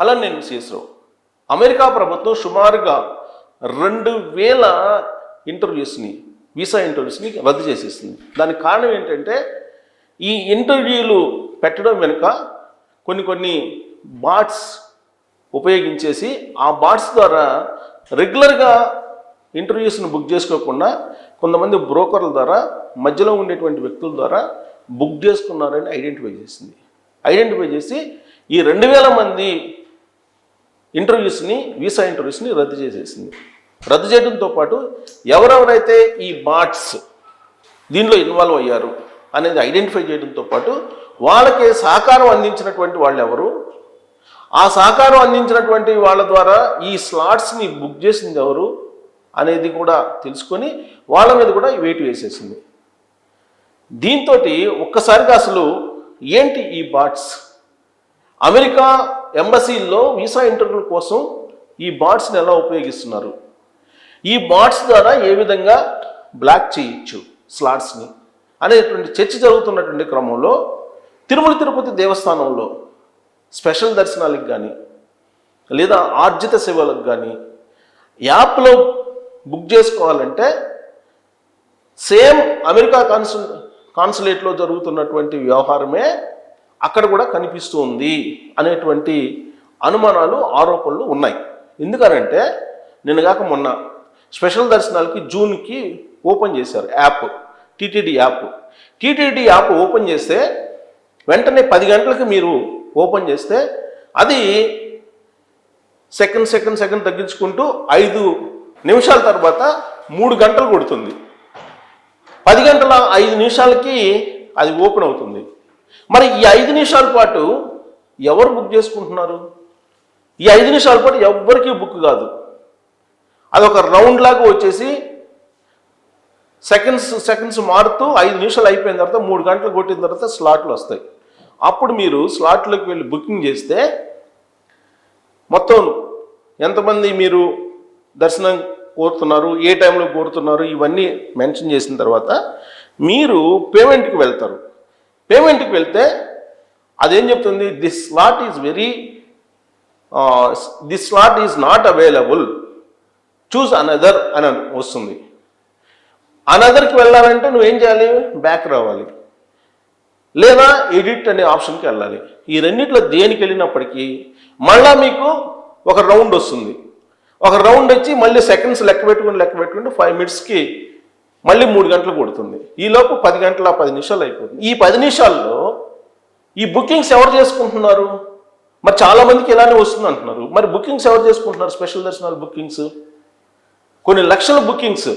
అలా నేను శేషరావు అమెరికా ప్రభుత్వం సుమారుగా రెండు వేల ఇంటర్వ్యూస్ని వీసా ఇంటర్వ్యూస్ని రద్దు చేసేసింది. దానికి కారణం ఏంటంటే ఈ ఇంటర్వ్యూలు పెట్టడం వెనుక కొన్ని కొన్ని బాట్స్ ఉపయోగించేసి ఆ బాట్స్ ద్వారా రెగ్యులర్గా ఇంటర్వ్యూస్ని బుక్ చేసుకోకుండా కొంతమంది బ్రోకర్ల ద్వారా మధ్యలో ఉండేటువంటి వ్యక్తుల ద్వారా బుక్ చేసుకున్నారని ఐడెంటిఫై చేసింది. ఐడెంటిఫై చేసి ఈ రెండు వేల మంది ఇంటర్వ్యూస్ని వీసా ఇంటర్వ్యూస్ని రద్దు చేసేసింది. రద్దు చేయడంతో పాటు ఎవరెవరైతే ఈ బాట్స్ దీనిలో ఇన్వాల్వ్ అయ్యారు అనేది ఐడెంటిఫై చేయడంతో పాటు వాళ్ళకి సహకారం అందించినటువంటి వాళ్ళు ఎవరు? ఆ సహకారం అందించినటువంటి వాళ్ళ ద్వారా ఈ స్లాట్స్ని బుక్ చేసింది ఎవరు? అనేది కూడా తెలుసుకొని వాళ్ళ మీద కూడా వెయిట్ వేసేసింది. దీంతో ఒక్కసారిగా అసలు ఏంటి ఈ బాట్స్ అమెరికా ఎంబసీల్లో వీసా ఇంటర్వ్యూ కోసం ఈ బాట్స్ని ఎలా ఉపయోగిస్తున్నారు? ఈ బాట్స్ ద్వారా ఏ విధంగా బ్లాక్ చేయొచ్చు స్లాట్స్ని అనేటువంటి చర్చ జరుగుతున్నటువంటి క్రమంలో తిరుమల తిరుపతి దేవస్థానంలో స్పెషల్ దర్శనాలకు కానీ లేదా ఆర్జిత సేవలకు కానీ యాప్లో బుక్ చేసుకోవాలంటే సేమ్ అమెరికా కాన్సుల్ కాన్సులేట్లో జరుగుతున్నటువంటి వ్యవహారమే అక్కడ కూడా కనిపిస్తూ ఉంది అనేటువంటి అనుమానాలు ఆరోపణలు ఉన్నాయి. ఎందుకనంటే నిన్నగాక మొన్న స్పెషల్ దర్శనాలకి జూన్కి ఓపెన్ చేశారు app TTD app. TTD app open చేస్తే వెంటనే పది గంటలకు మీరు ఓపెన్ చేస్తే అది సెకండ్ సెకండ్ సెకండ్ తగ్గించుకుంటూ ఐదు నిమిషాల తర్వాత మూడు గంటలు కొడుతుంది. పది గంటల ఐదు నిమిషాలకి అది ఓపెన్ అవుతుంది. మరి ఈ ఐదు నిమిషాల పాటు ఎవరు బుక్ చేసుకుంటున్నారు? ఈ ఐదు నిమిషాల పాటు ఎవ్వరికీ బుక్ కాదు. అదొక రౌండ్ లాగా వచ్చేసి సెకండ్స్ సెకండ్స్ మారుతూ ఐదు నిమిషాలు అయిపోయిన తర్వాత మూడు గంటలు కొట్టిన తర్వాత స్లాట్లు వస్తాయి. అప్పుడు మీరు స్లాట్లోకి వెళ్ళి బుకింగ్ చేస్తే మొత్తం ఎంతమంది మీరు దర్శనం కోరుతున్నారు ఏ టైంలో కోరుతున్నారు ఇవన్నీ మెన్షన్ చేసిన తర్వాత మీరు పేమెంట్కి వెళ్తారు. పేమెంట్కి వెళ్తే అదేం చెప్తుంది? This slot is very this slot is not available choose another అని వస్తుంది. అనదర్కి వెళ్ళాలంటే నువ్వేం చేయాలి? బ్యాక్ రావాలి. లేదా ఎడిట్ అనే ఆప్షన్కి వెళ్ళాలి. ఈ రెండిట్లో దేనికి వెళ్ళినప్పటికీ మళ్ళా మీకు ఒక రౌండ్ వస్తుంది. ఒక రౌండ్ వచ్చి మళ్ళీ సెకండ్స్ లెక్క పెట్టుకుని లెక్క పెట్టుకుంటే ఫైవ్ మినిట్స్కి మళ్ళీ మూడు గంటలు కొడుతుంది. ఈలోపు పది గంటల పది నిమిషాలు అయిపోతుంది. ఈ పది నిమిషాల్లో ఈ బుకింగ్స్ ఎవరు చేసుకుంటున్నారు? మరి చాలామందికి ఇలానే వస్తుంది అంటున్నారు. మరి బుకింగ్స్ ఎవరు చేసుకుంటున్నారు? స్పెషల్ దర్శనాలు బుకింగ్స్? కొన్ని లక్షల బుకింగ్స్.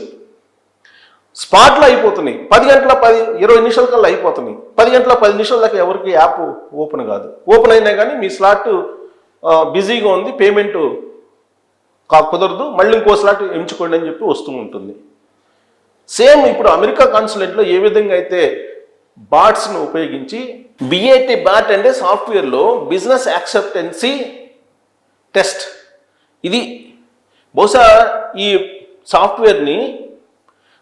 స్పాట్లో అయిపోతున్నాయి. పది గంటల పది ఇరవై నిమిషాల కల్లా అయిపోతున్నాయి. పది గంటల పది నిమిషాల దాకా ఎవరికి యాప్ ఓపెన్ కాదు. ఓపెన్ అయినా కానీ మీ స్లాట్ బిజీగా ఉంది పేమెంట్ కుదరదు. మళ్ళీ ఇంకో స్లాట్ ఎంచుకోండి అని చెప్పి వస్తూ ఉంటుంది. సేమ్ ఇప్పుడు అమెరికా కాన్సులేట్లో ఏ విధంగా అయితే బాట్స్ను ఉపయోగించి బిఏటి బాట్ అంటే సాఫ్ట్వేర్లో బిజినెస్ యాక్సెప్టెన్సీ టెస్ట్. ఇది బహుశా ఈ సాఫ్ట్వేర్ని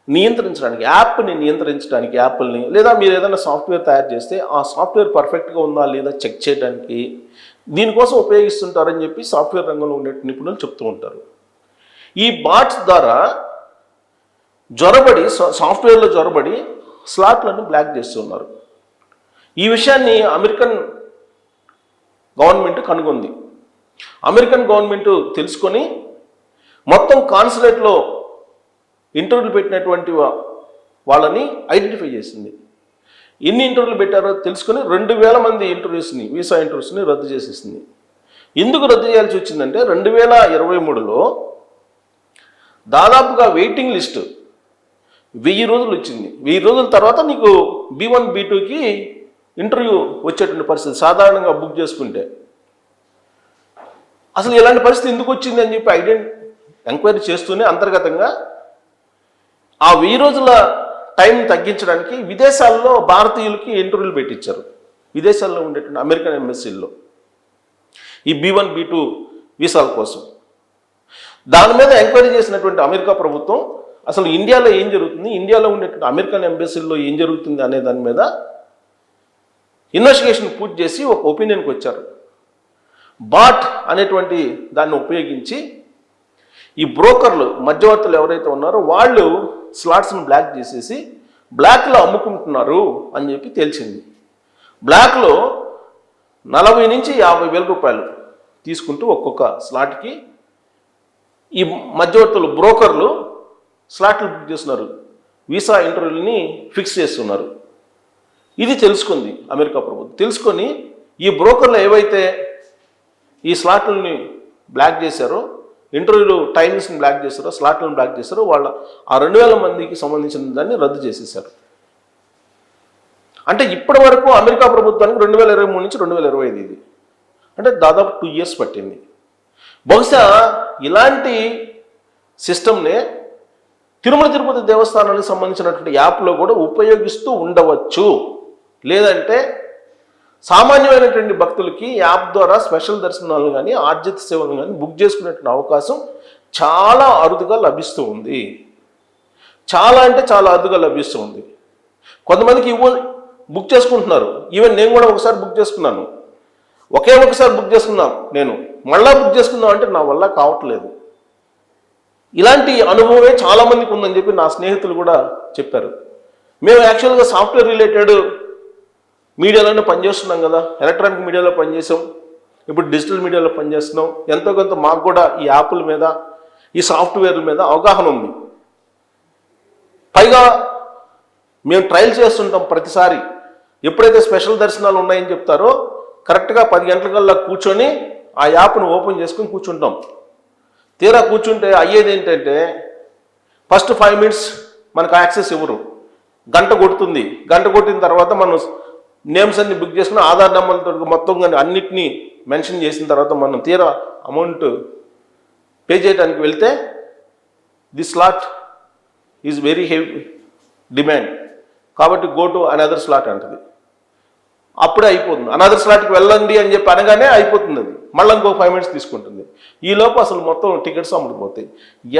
నియంత్రించడానికి యాప్ని నియంత్రించడానికి యాప్ని లేదా మీరు ఏదైనా సాఫ్ట్వేర్ తయారు చేస్తే ఆ సాఫ్ట్వేర్ పర్ఫెక్ట్గా ఉందా లేదా చెక్ చేయడానికి దీనికోసం ఉపయోగిస్తుంటారని చెప్పి సాఫ్ట్వేర్ రంగంలో ఉండే నిపుణులు చెప్తూ ఉంటారు. ఈ బాట్స్ ద్వారా జ్వరబడి సాఫ్ట్వేర్లో జ్వరబడి స్లాట్లను బ్లాక్ చేస్తున్నారు ఈ విషయాన్ని అమెరికన్ గవర్నమెంట్ కనుగొంది. అమెరికన్ గవర్నమెంట్ తెలుసుకొని మొత్తం కాన్సులేట్లో ఇంటర్వ్యూలు పెట్టినటువంటి వాళ్ళని ఐడెంటిఫై చేసింది. ఎన్ని ఇంటర్వ్యూలు పెట్టారో తెలుసుకొని రెండు వేల మంది ఇంటర్వ్యూస్ని వీసా ఇంటర్వ్యూస్ని రద్దు చేసేసింది. ఎందుకు రద్దు చేయాల్సి వచ్చిందంటే రెండు వేల ఇరవై మూడులో దాదాపుగా వెయిటింగ్ లిస్ట్ వెయ్యి రోజులు వచ్చింది. వెయ్యి రోజుల తర్వాత నీకు బీ వన్ బీ టూకి ఇంటర్వ్యూ వచ్చేటువంటి పరిస్థితి సాధారణంగా బుక్ చేసుకుంటే. అసలు ఇలాంటి పరిస్థితి ఎందుకు వచ్చింది అని చెప్పి ఐడెంట్ ఎంక్వైరీ చేస్తూనే అంతర్గతంగా ఆ వెయ్యి రోజుల టైం తగ్గించడానికి విదేశాల్లో భారతీయులకి ఇంటర్వ్యూలు పెట్టించారు. విదేశాల్లో ఉండేటువంటి అమెరికన్ ఎంబసీల్లో. ఈ బీ వన్ బీ టూ వీసాల కోసం. దాని మీద ఎంక్వైరీ చేసినటువంటి అమెరికా ప్రభుత్వం అసలు ఇండియాలో ఏం జరుగుతుంది? ఇండియాలో ఉండేటువంటి అమెరికన్ ఎంబసీల్లో ఏం జరుగుతుంది అనే దాని మీద ఇన్వెస్టిగేషన్ పూర్తి చేసి ఒక ఒపీనియన్కి వచ్చారు. బాట్ అనేటువంటి దాన్ని ఉపయోగించి ఈ బ్రోకర్లు మధ్యవర్తులు ఎవరైతే ఉన్నారో వాళ్ళు స్లాట్స్ని బ్లాక్ చేసేసి బ్లాక్లో అమ్ముకుంటున్నారు అని చెప్పి తెలిసింది బ్లాక్లో నలభై నుంచి యాభై వేల రూపాయలు తీసుకుంటూ ఒక్కొక్క స్లాట్కి ఈ మధ్యవర్తులు బ్రోకర్లు స్లాట్లు బుక్ చేస్తున్నారు. వీసా ఇంటర్వ్యూని ఫిక్స్ చేస్తున్నారు. ఇది తెలుసుకుంది అమెరికా ప్రభుత్వం. తెలుసుకొని ఈ బ్రోకర్లు ఏవైతే ఈ స్లాట్లని బ్లాక్ చేశారో ఇంటర్వ్యూలు టైమింగ్స్ని బ్లాక్ చేశారో స్లాట్లను బ్లాక్ చేశారో వాళ్ళ ఆ రెండు వేల మందికి సంబంధించిన దాన్ని రద్దు చేసేసారు అంటే ఇప్పటి వరకు అమెరికా ప్రభుత్వానికి రెండు వేల ఇరవై మూడు నుంచి రెండు వేల ఇరవై ఐదు ఇది. అంటే దాదాపు టూ ఇయర్స్ పట్టింది. బహుశా ఇలాంటి సిస్టమ్నే తిరుమల తిరుపతి దేవస్థానానికి సంబంధించినటువంటి యాప్లో కూడా ఉపయోగిస్తూ ఉండవచ్చు. లేదంటే సామాన్యమైనటువంటి భక్తులకి యాప్ ద్వారా స్పెషల్ దర్శనాలు కానీ ఆర్జిత సేవలు కానీ బుక్ చేసుకునేటువంటి అవకాశం చాలా అరుదుగా లభిస్తూ ఉంది. చాలా అంటే చాలా అరుదుగా లభిస్తూ ఉంది. కొంతమందికి ఇవ్వ బుక్ చేసుకుంటున్నారు. ఈవెన్ నేను కూడా ఒకసారి బుక్ చేసుకున్నాను. ఒకే ఒకసారి బుక్ చేసుకున్నాను నేను. మళ్ళా బుక్ చేసుకుందాం అంటే నా వల్ల కావట్లేదు. ఇలాంటి అనుభవమే చాలా మందికి ఉందని చెప్పి నా స్నేహితులు కూడా చెప్పారు. మేము యాక్చువల్గా సాఫ్ట్వేర్ రిలేటెడ్ మీడియాలోనే పనిచేస్తున్నాం కదా. ఎలక్ట్రానిక్ మీడియాలో పనిచేసాం. ఇప్పుడు డిజిటల్ మీడియాలో పనిచేస్తున్నాం. ఎంతో కొంత మాకు కూడా ఈ యాప్ల మీద ఈ సాఫ్ట్వేర్ల మీద అవగాహన ఉంది. పైగా మేము ట్రయల్ చేస్తుంటాం ప్రతిసారి. ఎప్పుడైతే స్పెషల్ దర్శనాలు ఉన్నాయని చెప్తారో కరెక్ట్గా పది గంటలకల్లా కూర్చొని ఆ యాప్ను ఓపెన్ చేసుకొని కూర్చుంటాం. తీరా కూర్చుంటే అయ్యేది ఏంటంటే ఫస్ట్ ఫైవ్ మినిట్స్ మనకు యాక్సెస్ ఇవ్వరు. గంట కొడుతుంది. గంట కొట్టిన తర్వాత మనం నేమ్స్ అన్ని బుక్ చేసుకున్న ఆధార్ నెంబర్తో మొత్తం కానీ అన్నిటినీ మెన్షన్ చేసిన తర్వాత మనం తీరా అమౌంట్ పే చేయడానికి వెళ్తే the slot is very heavy demand కాబట్టి గో టు అనదర్ స్లాట్ అంటది. అప్పుడే అయిపోతుంది. అనదర్ స్లాట్కి వెళ్ళండి అని చెప్పి అనగానే అయిపోతుంది అది. మళ్ళీ ఇంకో ఫైవ్ మినిట్స్ తీసుకుంటుంది. ఈ అసలు మొత్తం టికెట్స్ అమ్ముడుపోతాయి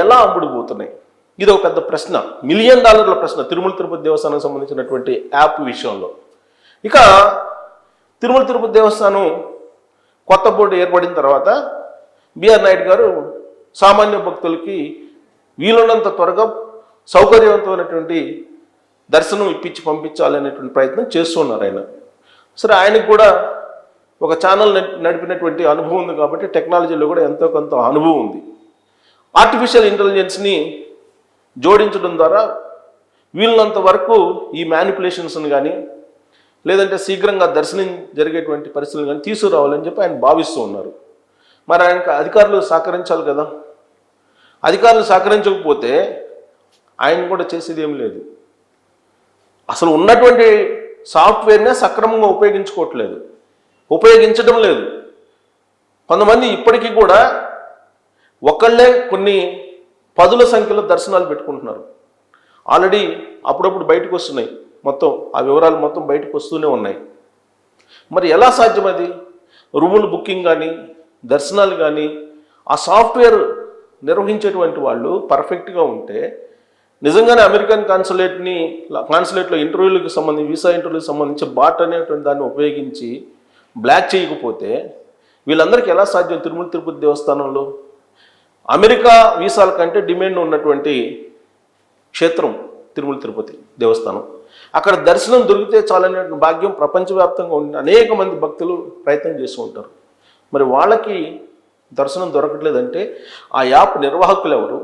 ఎలా అమ్ముడుపోతున్నాయి ఇది ఒక పెద్ద ప్రశ్న. మిలియన్ డాలర్ల ప్రశ్న. తిరుమల తిరుపతి దేవస్థానానికి సంబంధించినటువంటి యాప్ విషయంలో. ఇక తిరుమల తిరుపతి దేవస్థానం కొత్త బోర్డు ఏర్పడిన తర్వాత బిఆర్ నాయుడు గారు సామాన్య భక్తులకి వీలున్నంత త్వరగా సౌకర్యవంతమైనటువంటి దర్శనం ఇప్పించి పంపించాలనేటువంటి ప్రయత్నం చేస్తున్నారు ఆయన. సరే ఆయనకు కూడా ఒక ఛానల్ నడిపినటువంటి అనుభవం ఉంది కాబట్టి టెక్నాలజీలో కూడా ఎంతో కొంత అనుభవం ఉంది. ఆర్టిఫిషియల్ ఇంటెలిజెన్స్ని జోడించడం ద్వారా వీళ్ళంత వరకు ఈ మ్యానిపులేషన్స్ని కానీ లేదంటే శీఘ్రంగా దర్శనం జరిగేటువంటి పరిస్థితులు కానీ తీసుకురావాలని చెప్పి ఆయన భావిస్తూ ఉన్నారు. మరి ఆయనకు అధికారులు సహకరించాలి కదా. అధికారులు సహకరించకపోతే ఆయన కూడా చేసేది ఏం లేదు. అసలు ఉన్నటువంటి సాఫ్ట్వేర్నే సక్రమంగా ఉపయోగించుకోవట్లేదు. ఉపయోగించడం లేదు. కొంతమంది ఇప్పటికీ కూడా ఒకళ్ళే కొన్ని పదుల సంఖ్యలో దర్శనాలు పెట్టుకుంటున్నారు. ఆల్రెడీ అప్పుడప్పుడు బయటకు వస్తున్నాయి. మొత్తం ఆ వివరాలు మొత్తం బయటకు వస్తూనే ఉన్నాయి. మరి ఎలా సాధ్యం అది రూములు బుకింగ్ కానీ దర్శనాలు కానీ ఆ సాఫ్ట్వేర్ నిర్వహించేటువంటి వాళ్ళు పర్ఫెక్ట్గా ఉంటే నిజంగానే అమెరికన్ కాన్సులేట్ని కాన్సులేట్లో ఇంటర్వ్యూలకు సంబంధించి వీసా ఇంటర్వ్యూకి సంబంధించి బాట్ అనేటువంటి దాన్ని ఉపయోగించి బ్లాక్ చేయకపోతే వీళ్ళందరికీ ఎలా సాధ్యం? తిరుమల తిరుపతి దేవస్థానంలో అమెరికా వీసాల కంటే డిమాండ్ ఉన్నటువంటి క్షేత్రం తిరుమల తిరుపతి దేవస్థానం. అక్కడ దర్శనం దొరికితే చాలనే భాగ్యం ప్రపంచవ్యాప్తంగా ఉండి అనేక మంది భక్తులు ప్రయత్నం చేస్తూ ఉంటారు. మరి వాళ్ళకి దర్శనం దొరకట్లేదంటే ఆ యాప్ నిర్వాహకులు ఎవరు?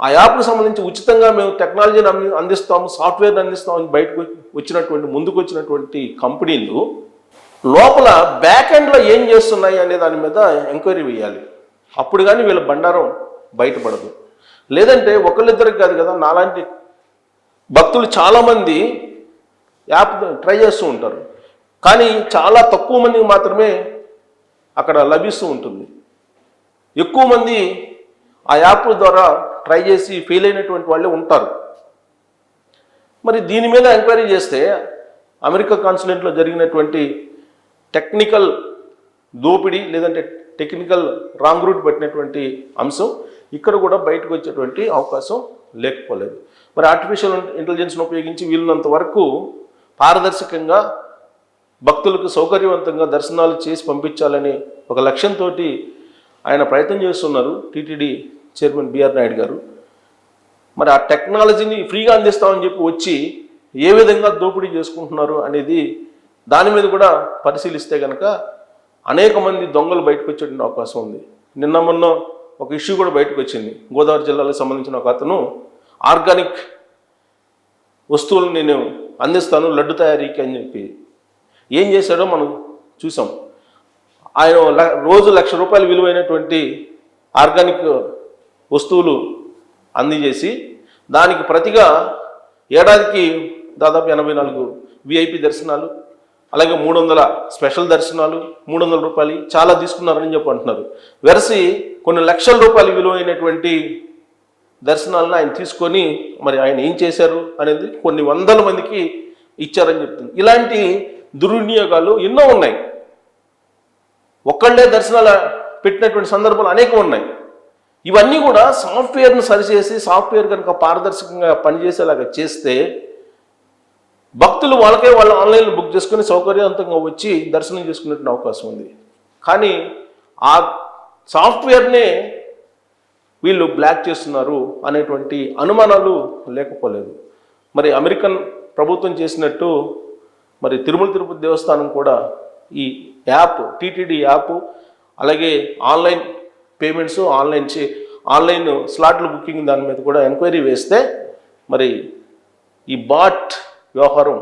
ఆ యాప్కు సంబంధించి ఉచితంగా మేము టెక్నాలజీని అందిస్తాము సాఫ్ట్వేర్ని అందిస్తామని బయటకు వచ్చినటువంటి ముందుకు వచ్చినటువంటి కంపెనీలు లోపల బ్యాక్ ఎండ్లో ఏం చేస్తున్నాయి అనే దాని మీద ఎంక్వైరీ వేయాలి. అప్పుడు కానీ వీళ్ళ బండారం బయటపడదు. లేదంటే ఒకళ్ళిద్దరికి కాదు కదా నాలాంటి భక్తులు చాలామంది యాప్ ట్రై చేస్తూ ఉంటారు. కానీ చాలా తక్కువ మందికి మాత్రమే అక్కడ లభిస్తూ ఉంటుంది. ఎక్కువ మంది ఆ యాప్ ద్వారా ట్రై చేసి ఫెయిల్ అయినటువంటి వాళ్ళే ఉంటారు. మరి దీని మీద ఎంక్వైరీ చేస్తే అమెరికా కాన్సులేట్లో జరిగినటువంటి టెక్నికల్ దోపిడీ లేదంటే టెక్నికల్ రాంగ్ రూట్ పెట్టినటువంటి అంశం ఇక్కడ కూడా బయటకు వచ్చేటువంటి అవకాశం లేకపోలేదు. మరి ఆర్టిఫిషియల్ ఇంటెలిజెన్స్ను ఉపయోగించి వీలున్నంత వరకు పారదర్శకంగా భక్తులకు సౌకర్యవంతంగా దర్శనాలు చేసి పంపించాలని ఒక లక్ష్యంతో ఆయన ప్రయత్నం చేస్తున్నారు టీటీడీ చైర్మన్ బిఆర్ నాయుడు గారు. మరి ఆ టెక్నాలజీని ఫ్రీగా అందిస్తామని చెప్పి వచ్చి ఏ విధంగా దోపిడీ చేసుకుంటున్నారు అనేది దాని మీద కూడా పరిశీలిస్తే కనుక అనేక మంది దొంగలు బయటకు వచ్చేటువంటి అవకాశం ఉంది. నిన్న మొన్న ఒక ఇష్యూ కూడా బయటకు వచ్చింది. గోదావరి జిల్లాలో సంబంధించిన ఒక అతను ఆర్గానిక్ వస్తువులు నేను అందిస్తాను లడ్డు తయారీకి అని చెప్పి. ఏం చేశాడో మనం చూసాం. ఆయన రోజు లక్ష రూపాయలు విలువైనటువంటి ఆర్గానిక్ వస్తువులు అందజేసి దానికి ప్రతిగా ఏడాదికి దాదాపు ఎనభై నాలుగు విఐపి దర్శనాలు అలాగే మూడు వందల స్పెషల్ దర్శనాలు మూడు వందల రూపాయలు చాలా తీసుకున్నారని చెప్పి అంటున్నారు. వెరసి కొన్ని లక్షల రూపాయలు విలువైనటువంటి దర్శనాలను ఆయన తీసుకొని మరి ఆయన ఏం చేశారు అనేది కొన్ని వందల మందికి ఇచ్చారని చెప్తుంది. ఇలాంటి దుర్వినియోగాలు ఎన్నో ఉన్నాయి. ఒక్కళ్ళే దర్శనాలు పెట్టినటువంటి సందర్భాలు అనేకం ఉన్నాయి. ఇవన్నీ కూడా సాఫ్ట్వేర్ను సరిచేసి సాఫ్ట్వేర్ కనుక పారదర్శకంగా పనిచేసేలాగా చేస్తే భక్తులు వాళ్ళకే వాళ్ళు ఆన్లైన్లో బుక్ చేసుకుని సౌకర్యవంతంగా వచ్చి దర్శనం చేసుకునేటువంటి అవకాశం ఉంది. కానీ ఆ సాఫ్ట్వేర్నే వీళ్ళు బ్లాక్ చేస్తున్నారు అనేటువంటి అనుమానాలు లేకపోలేదు. మరి అమెరికన్ ప్రభుత్వం చేసినట్టు మరి తిరుమల తిరుపతి దేవస్థానం కూడా ఈ యాప్ టీటీడీ యాప్ అలాగే ఆన్లైన్ పేమెంట్స్ ఆన్లైన్ చే ఆన్లైన్ స్లాట్లు బుకింగ్ దాని మీద కూడా ఎంక్వైరీ వేస్తే మరి ఈ బాట్ వ్యవహారం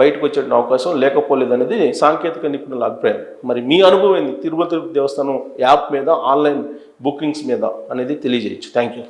బయటకు వచ్చే అవకాశం లేకపోలేదు అనేది సాంకేతిక నిపుణుల అభిప్రాయం. మరి మీ అనుభవం ఏంది? తిరుపతి దేవస్థానం యాప్ మీద ఆన్లైన్ బుకింగ్స్ మీద అనేది తెలియజేయచ్చు. Thank you